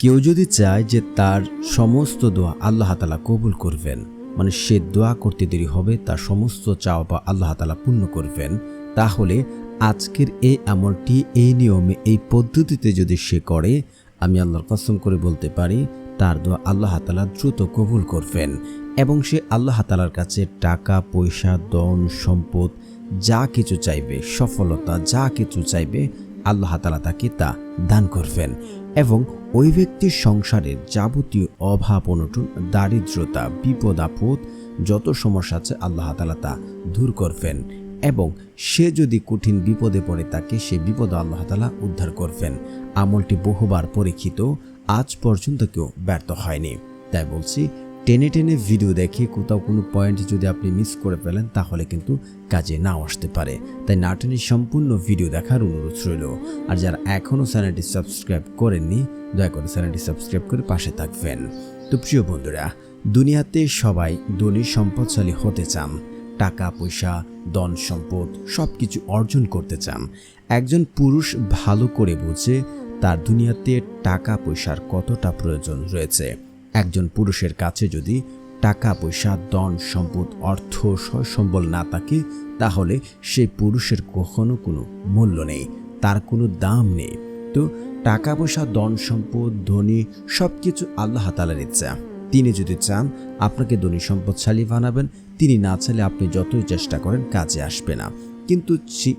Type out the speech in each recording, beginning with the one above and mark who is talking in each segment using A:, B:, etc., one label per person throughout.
A: কেউ যদি চায় যে তার সমস্ত দোয়া আল্লাহ তালা কবুল করবেন মানে সে দোয়া করতে দেরি হবে, তার সমস্ত চাওয়া বা আল্লাহ তালা পূর্ণ করবেন, তাহলে আজকের এই আমলটি এই নিয়মে, এই পদ্ধতিতে যদি সে করে, আমি আল্লাহর কসম করে বলতে পারি, তার দোয়া আল্লাহ তালা দ্রুত কবুল করবেন এবং সে আল্লাহ তালার কাছে টাকা, পয়সা দন সম্পদ যা কিছু চাইবে, সফলতা যা কিছু চাইবে আল্লাহ তালা তাকে তা দান করবেন এবং ওই ব্যক্তির সংসারের যাবতীয় অভাব, অনটন, দারিদ্রতা, বিপদ, আপদ, যত সমস্যা আছে আল্লাহ তালা তা দূর করবেন এবং সে যদি কঠিন বিপদে পড়ে তাকে সে বিপদ আল্লাহ তালা উদ্ধার করবেন। আমলটি বহুবার পরীক্ষিত, আজ পর্যন্ত কেউ ব্যর্থ হয়নি। তাই বলছি টেনে টেনে ভিডিও দেখে কোথাও কোনো পয়েন্ট যদি আপনি মিস করে ফেলেন, তাহলে কিন্তু কাজে নাও আসতে পারে। তাই না টেনে সম্পূর্ণ ভিডিও দেখার অনুরোধ রইল। আর যারা এখনও চ্যানেলটি সাবস্ক্রাইব করেননি, দয়া করে চ্যানেলটি সাবস্ক্রাইব করে পাশে থাকবেন। তো প্রিয় বন্ধুরা, দুনিয়াতে সবাই ধনী, সম্পদশালী হতে চান। টাকা, পয়সা, ধন, সম্পদ সব কিছু অর্জন করতে চান। একজন পুরুষ ভালো করে বুঝে তার দুনিয়াতে টাকা, পয়সার কতটা প্রয়োজন রয়েছে। একজন পুরুষের কাছে যদি টাকা, পয়সা, ধন, সম্পদ, অর্থ সম্বল না থাকে, তাহলে সেই পুরুষের কখনো কোনো মূল্য নেই, তার কোনো দাম নেই। তো টাকা, পয়সা, ধন, সম্পদ, ধনী সব কিছু আল্লাহ তালার ইচ্ছা। তিনি যদি চান আপনাকে ধনী, সম্পদশালী বানাবেন, তিনি না চাইলে আপনি যতই চেষ্টা করেন কাজে আসবে না। কিন্তু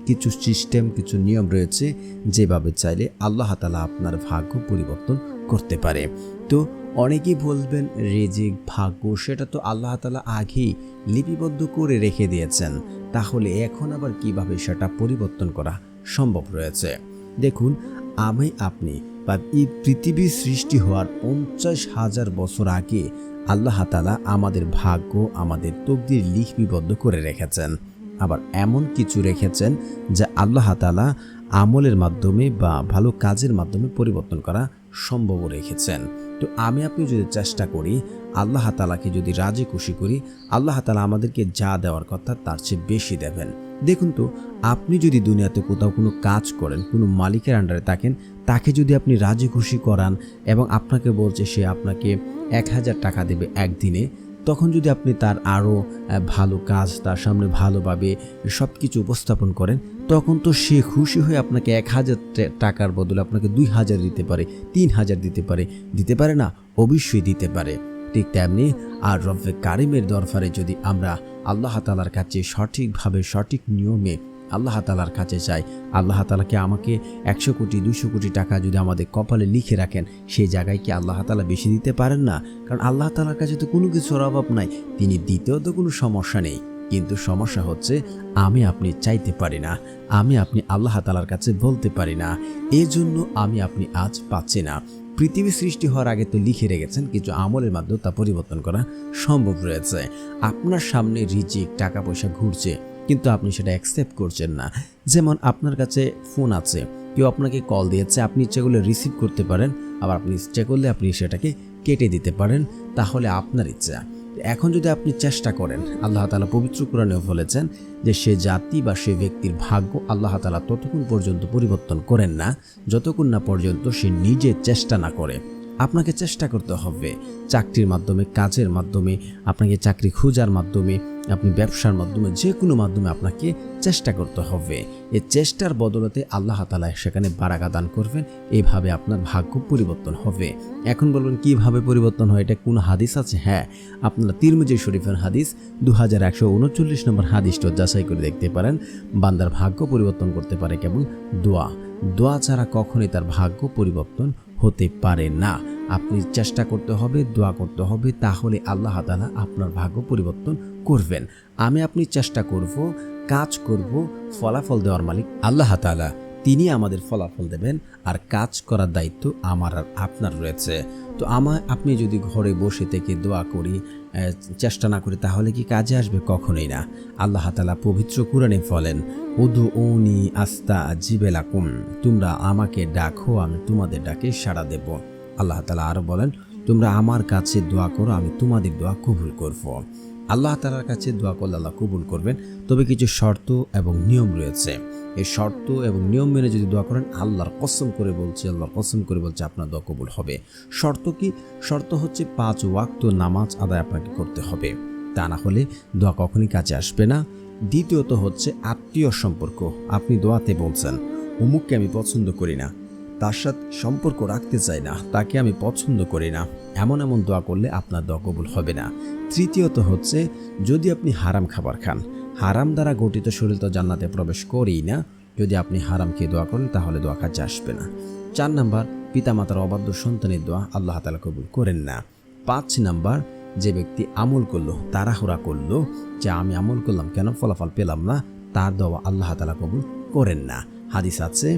A: কিছু সিস্টেম, কিছু নিয়ম রয়েছে যেভাবে চাইলে আল্লাহ তালা আপনার ভাগ্য পরিবর্তন করতে পারে। তো অনেকেই বলবেন রেজিক, ভাগ্য, সেটা তো আল্লাহ তালা আগেই লিপিবদ্ধ করে রেখে দিয়েছেন। তাহলে এখন আবার কীভাবে সেটা পরিবর্তন করা সম্ভব রয়েছে? দেখুন, আমি, আপনি বা এই পৃথিবীর সৃষ্টি হওয়ার পঞ্চাশ হাজার বছর আগে আল্লাহ তালা আমাদের ভাগ্য, আমাদের তকদির লিপিবদ্ধ করে রেখেছেন। আবার এমন কিছু রেখেছেন যা আল্লাহ তালা আমলের মাধ্যমে বা ভালো কাজের মাধ্যমে পরিবর্তন করা সম্ভব রেখেছেন। তো আমি আপনি যদি চেষ্টা করি, আল্লাহ তালাকে যদি রাজি খুশি করি, আল্লাহ তালা আমাদেরকে যা দেওয়ার কথা তার চেয়ে বেশি দেবেন। দেখুন তো, আপনি যদি দুনিয়াতে কোথাও কোনো কাজ করেন, কোনো মালিকের আন্ডারে থাকেন, তাকে যদি আপনি রাজি খুশি করান এবং আপনাকে বলছে সে আপনাকে এক হাজার টাকা দেবে একদিনে, তখন যদি আপনি তার আরও ভালো কাজ তার সামনে ভালোভাবে সব কিছু উপস্থাপন করেন তখন তো সে খুশি হয়ে আপনাকে এক হাজার টাকার বদলে আপনাকে দুই হাজার দিতে পারে, তিন হাজার দিতে পারে দিতে পারে না, অবশ্যই দিতে পারে। ঠিক তেমনি আর রব্বে কারিমের দরবারে যদি আমরা আল্লাহ তালার কাছে সঠিকভাবে সঠিক নিয়মে আল্লাহ তালার কাছে চাই, আল্লাহ তালাকে আমাকে একশো কোটি, দুশো কোটি টাকা যদি আমাদের কপালে লিখে রাখেন সেই জায়গায় কি আল্লাহ তালা বেশি দিতে পারেন না? কারণ আল্লাহ তালার কাছে তো কোনো কিছুর অভাব নাই, তিনি দিতেও তো কোনো সমস্যা নেই। কিন্তু সমস্যা হচ্ছে, আমি আপনি চাইতে পারি না, আমি আপনি আল্লাহ তালার কাছে বলতে পারি না এই জন্য আমি আপনি আজ পাচ্ছি না। পৃথিবী সৃষ্টি হওয়ার আগে তো লিখে রেখেছেন, কিছু আমলের মাধ্যমে তা পরিবর্তন করা সম্ভব রয়েছে আপনার সামনে রিজিক টাকা পয়সা ঘুরছে, কিন্তু আপনি সেটা অ্যাকসেপ্ট করছেন না। যেমন আপনার কাছে ফোন আছে, কেউ আপনাকে কল দিয়েছে, আপনি ইচ্ছে করলে রিসিভ করতে পারেন, আবার আপনি ইচ্ছে করলে আপনি সেটাকে কেটে দিতে পারেন, তাহলে আপনার ইচ্ছা। এখন যদি আপনি চেষ্টা করেন, আল্লাহ তালা পবিত্র কোরআনেও বলেছেন যে সে জাতি বা সে ব্যক্তির ভাগ্য আল্লাহ তালা ততক্ষণ পর্যন্ত পরিবর্তন করেন না, যতক্ষণ না পর্যন্ত সে নিজে চেষ্টা না করে। আপনাকে চেষ্টা করতে হবে চাকরির মাধ্যমে, কাজের মাধ্যমে, আপনাকে চাকরি খোঁজার মাধ্যমে আপনি ব্যবসার মাধ্যমে যে কোনো মাধ্যমে আপনাকে চেষ্টা করতে হবে। এই চেষ্টার বদলতে আল্লাহ তালা সেখানে বারাকা দান করবেন। এইভাবে আপনার ভাগ্য পরিবর্তন হবে। এখন বলবেন, কীভাবে পরিবর্তন হয়? এটা কোন হাদিস আছে? হ্যাঁ আপনারা তিরমিজি শরীফের হাদিস দু হাজার একশো উনচল্লিশ নম্বর হাদিসটা যাচাই করে দেখতে পারেন। বান্দার ভাগ্য পরিবর্তন করতে পারে কেবল দোয়া। দোয়া ছাড়া কখনই তার ভাগ্য পরিবর্তন হতে পারে না। আপনি চেষ্টা করতে হবে, দোয়া করতে হবে, তাহলে আল্লাহ তালা আপনার ভাগ্য পরিবর্তন করবেন। আমি আপনি চেষ্টা করব, কাজ করব, ফলাফল দেওয়ার মালিক আল্লাহ তালা তিনি আমাদের ফলাফল দেবেন, আর কাজ করার দায়িত্ব আমার আর আপনার রয়েছে। তো আমার আপনি যদি ঘরে বসে থেকে দোয়া করি চেষ্টা না করি তাহলে কি কাজে আসবে? কখনোই না। আল্লাহ তালা পবিত্র কোরআনে বলেন উদু উনি আস্তা জিবেলাকুম, তোমরা আমাকে ডাকো, আমি তোমাদের ডাকে সাড়া দেব। আল্লাহ তালা আরও বলেন, তোমরা আমার কাছে দোয়া করো, আমি তোমাদের দোয়া কবুল করব। আল্লাহ তালার কাছে দোয়া করলে আল্লাহ কবুল করবেন। তবে কিছু শর্ত এবং নিয়ম রয়েছে। এই শর্ত এবং নিয়ম মেনে যদি দোয়া করেন, আল্লাহর কসম করে বলছে, আল্লাহর কসম করে বলছে আপনার দোয়া কবুল হবে। শর্ত কি? শর্ত হচ্ছে পাঁচ ওয়াক্ত নামাজ আদায় আপনাকে করতে হবে। তা না হলে দোয়া কখনই কাছে আসবে না। দ্বিতীয়ত হচ্ছে আত্মীয় সম্পর্ক। আপনি দোয়াতে বলছেন অমুককে আমি পছন্দ করি না। তার সাথে সম্পর্ক রাখতে চাই না, তাকে আমি পছন্দ করি না। এমন এমন দোয়া করলে আপনার দোয়া কবুল হবে না। তৃতীয়ত হচ্ছে, যদি আপনি হারাম খাবার খান, হারাম দ্বারা গঠিত শরীর তো জান্নাতে প্রবেশ করেই না। যদি আপনি হারাম খেয়ে দোয়া করেন, তাহলে দোয়া কাজে আসবে না। চার নাম্বার, পিতামাতার অবাধ্য সন্তানের দোয়া আল্লাহ তালা কবুল করেন না। পাঁচ নাম্বার, যে ব্যক্তি আমল করল, তাড়াহুড়া করল, যে আমি আমল করলাম কেন, ফলাফল পেলাম না, তার দোয়া আল্লাহ তালা কবুল করেন না। হাদিস আছে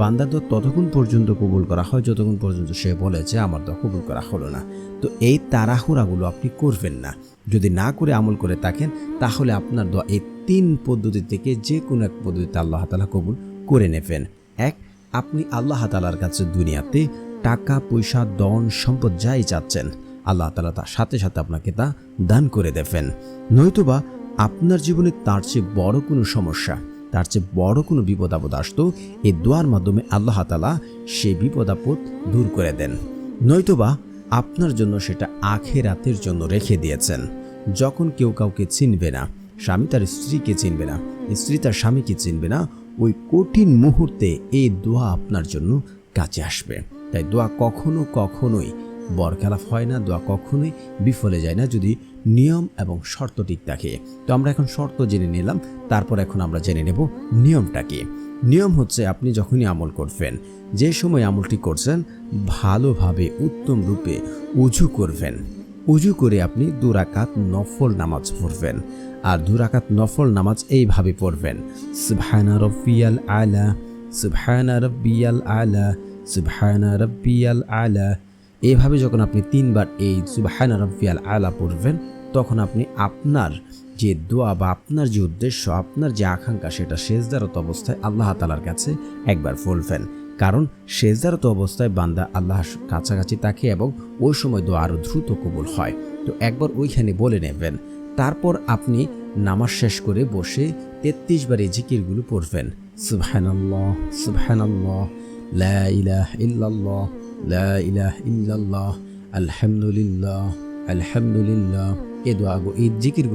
A: বান্দার দোয়া ততক্ষণ পর্যন্ত কবুল করা হয়, যতক্ষণ পর্যন্ত সে বলে যে আমার দোয়া কবুল করা হলো না। তো এই তাড়াহুড়াগুলো আপনি করবেন না। যদি না করে আমল করে থাকেন, তাহলে আপনার দোয়া এই তিন পদ্ধতি থেকে যে কোনো এক পদ্ধতিতে আল্লাহ তালা কবুল করে নেবেন। এক, আপনি আল্লাহ তালার কাছে দুনিয়াতে টাকা, পয়সা দন সম্পদ যাই চাচ্ছেন, আল্লাহ তালা তার সাথে সাথে আপনাকে তা দান করে দেবেন। নয়তোবা, আপনার জীবনে তার চেয়ে বড় কোনো সমস্যা তার চেয়ে বড় কোনো বিপদ আপদ আসতো এই দোয়ার মাধ্যমে আল্লাহ তালা সে বিপদ আপদ দূর করে দেন। নয়তোবা আপনার জন্য সেটা আখেরাতের জন্য রেখে দিয়েছেন। যখন কেউ কাউকে চিনবে না, স্বামী তার স্ত্রীকে চিনবে না, স্ত্রী তার স্বামীকে চিনবে না, ওই কঠিন মুহূর্তে এই দোয়া আপনার জন্য কাছে আসবে। তাই দোয়া কখনো কখনোই বরখেলাফ হয় না, দোয়া কখনোই বিফলে যায় না যদি নিয়ম এবং শর্ত ঠিক থাকে। তো আমরা এখন শর্ত জেনে নিলাম, তারপর এখন আমরা জেনে নেব নিয়মটা কি। নিয়ম হচ্ছে আপনি যখনই আমল করবেন, যে সময় আমলটি করছেন, ভালোভাবে উত্তম রূপে উজু করবেন। উজু করে আপনি দুরাকাত নফল নামাজ পড়বেন। আর দুরাকাত নফল নামাজ এইভাবে পড়বেন, সুবহানা রব্বিয়াল আলা, সুবহানা রব্বিয়াল আলা, সুবহানা রব্বিয়াল আলা। এভাবে যখন আপনি তিনবার এই সুবহানা রব্বিয়াল আলা পড়বেন, তখন আপনি আপনার যে দোয়া বা আপনার যে উদ্দেশ্য, আপনার যে আকাঙ্ক্ষা, সেটা শেষদারত অবস্থায় আল্লাহ তালার কাছে একবার বলবেন কারণ শেষদারত অবস্থায় বান্দা আল্লাহ কাছাকাছি থাকে এবং ওই সময় দোয়া আরও দ্রুত কবুল হয়। তো একবার ওইখানে বলে নেবেন। তারপর আপনি নামাজ শেষ করে বসে তেত্রিশ বার এই জিকিরগুলো পড়বেন। সুবহানাল্লাহ সুবহানাল্লাহ, লা ইল্লাল্লাহ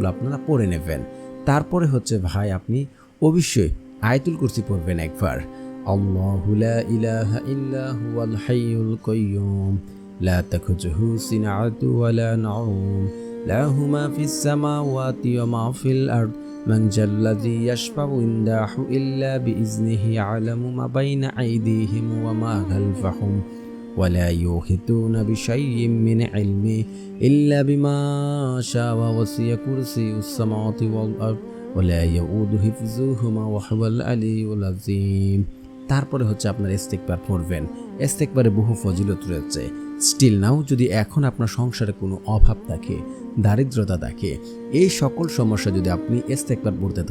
A: আপনারা পড়ে নেবেন। তারপরে হচ্ছে ভাই আপনি অবশ্যই আয়তুল কুরসি পড়বেন একবার। আল্লাহু লা ইলাহা ইল্লা হুয়াল হাইয়ুল কাইয়ুম, লা তাখুযুহু সিনাতু ওয়া লা নাউম লাহু মা ফিস ওয়া মা ফিল মান ইল্লা ولا يوحدون بشيء من علمه إلا بما شاء وسع كرسي السماوات والأرض ولا يؤود حفظهما وهو العلي العظيم তারপরে হচ্ছে আপনার ইস্তেকবার পড়বেন ইস্তেকবারে বহু ফজিলত রয়েছে স্টিল নাও যদি এখন আপনার সংসারে কোনো অভাব থাকে দারিদ্রতা থাকে এই সকল সমস্যা যদি আপনি ইস্তেকবার পড়তে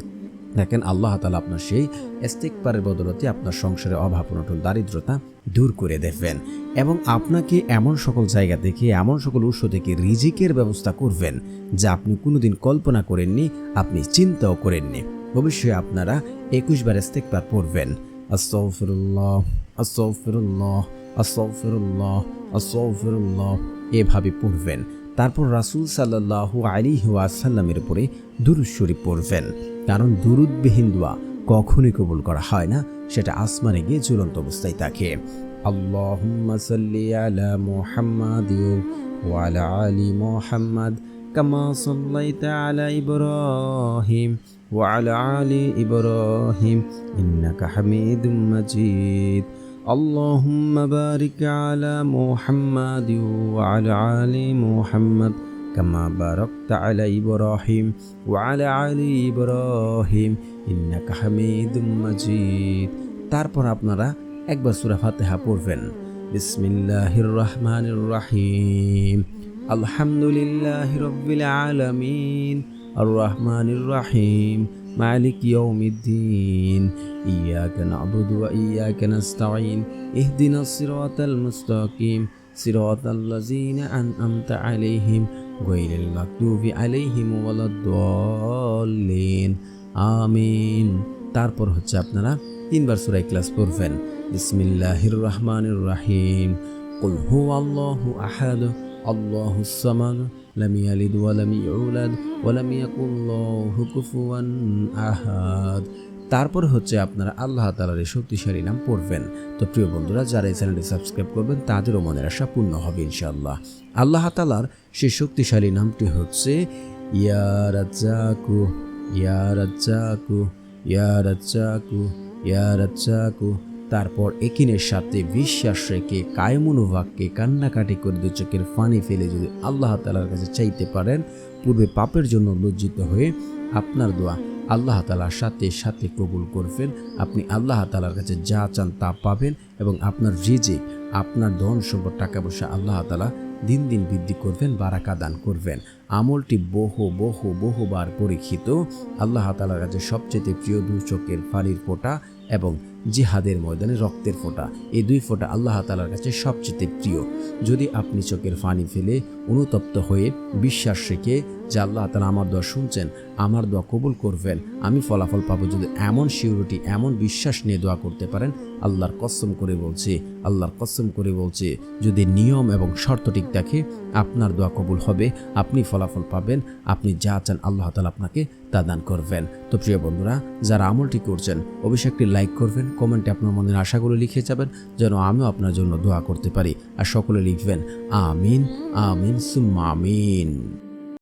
A: দেখেন আল্লাহ তালা আপনার সেই ইস্তেকবারের বদলতে আপনার সংসারে অভাব অনটন দারিদ্রতা দূর করে দেবেন এবং আপনাকে এমন সকল জায়গা থেকে, এমন সকল উৎস থেকে রিজিকের ব্যবস্থা করবেন যা আপনি কোনোদিন কল্পনা করেননি, আপনি চিন্তাও করেননি। অবশ্যই আপনারা একুশ বার ইস্তেকবার পড়বেন। আস্তফিরুল্লাহ আস্তফিরুল্লাহ আস্তফিরুল্লাহ আস্তফিরুল্লাহ এভাবে পড়বেন। তারপর রাসুল সাল্লাহু আলি হুয়াসাল্লামের উপরে দুরুদ শরীফ পড়বেন। কারণ দুরুদ্বিহীন দোয়া কখনই কবুল করা হয় না, সেটা আসমানে গিয়ে ঝুলন্ত অবস্থায় থাকে। আলা আলি আলা ইব্রাহিম আলি ইব্রাহিম ইন্নাকা হামিদুম মজিদ। اللهم بارك على محمد وعلى آل محمد كما باركت على إبراهيم وعلى آل إبراهيم إنك حميد مجيد তারপর আপনারা একবার সূরা ফাতিহা পড়বেন বিসমিল্লাহির রহমানির রহিম আলহামদুলিল্লাহি রাব্বিল আলামিন الرحمن الرحيم مالك يوم الدين إياك نعبد وإياك نستعين اهدنا الصراط المستقيم صراط الذين أنعمت عليهم গৈরিল মাকতুবি আলাইহিম ওয়ালাদ-দাল্লিন আমিন তারপর হচ্ছে আপনারা তিনবার সূরা ইখলাস পড়বেন বিসমিল্লাহির রহমানির রহিম قل هو الله أحد الله الصمد لم يلد ولم يولد ولم يكن له كفوا أحد তারপর হচ্ছে আপনারা আল্লাহ তালার এই শক্তিশালী নাম পড়বেন তো প্রিয় বন্ধুরা যারা এই চ্যানেলটি সাবস্ক্রাইব করবেন তাদেরও মনের আশা পূর্ণ হবে ইনশাআল্লাহ আল্লাহ তালার সেই শক্তিশালী নামটি হচ্ছে ইয়ারাজ্জাকু ইয়ারাজ্জাকু ইয়ারাজ্জাকু ইয়ারাজ্জাকু তারপর একিনের সাথে বিশ্বাস রেখে কায়মনোভাগকে কান্নাকাটি করে দু চোখের ফানি ফেলে যদি আল্লাহ তালার কাছে চাইতে পারেন, পূর্বে পাপের জন্য লজ্জিত হয়ে আপনার দোয়া আল্লাহ তালার সাথে সাথে কবুল করবেন। আপনি আল্লাহ তালার কাছে যা চান তা পাবেন এবং আপনার রিজিক, আপনার ধন সম্পদ, টাকা পয়সা আল্লাহ তালা দিন দিন বৃদ্ধি করবেন, বারাকা দান করবেন। আমলটি বহু বহু, বহুবার পরীক্ষিত। আল্লাহ তালার কাছে সবচেয়ে প্রিয় দু চোখের ফালির ফোঁটা এবং জিহাদের ময়দানে রক্তের ফোঁটা। এই দুই ফোঁটা আল্লাহ তালার কাছে সবচেয়ে প্রিয়। যদি আপনি চোখের ফানি ফেলে অনুতপ্ত হয়ে বিশ্বাস রেখে যে আল্লাহ তালা আমার দোয়া শুনছেন, আমার দোয়া কবুল করবেন, আমি ফলাফল পাবো যদি এমন সিউরিটি এমন বিশ্বাস নিয়ে দোয়া করতে পারেন, আল্লাহর কসম করে বলছে, আল্লাহর কসম করে বলছে, যদি নিয়ম এবং শর্ত ঠিক থাকে, আপনার দোয়া কবুল হবে, আপনি ফলাফল পাবেন। আপনি যা চান আল্লাহ তালা আপনাকে তা দান করবেন। তো প্রিয় বন্ধুরা, যারা আমলটি করছেন একটি লাইক করবেন, কমেন্টে আপনার মনের আশাগুলো লিখে যাবেন, যেন আমিও আপনার জন্য দোয়া করতে পারি। আর সকলে লিখবেন, আমিন আমিন, সুম্মা আমিন।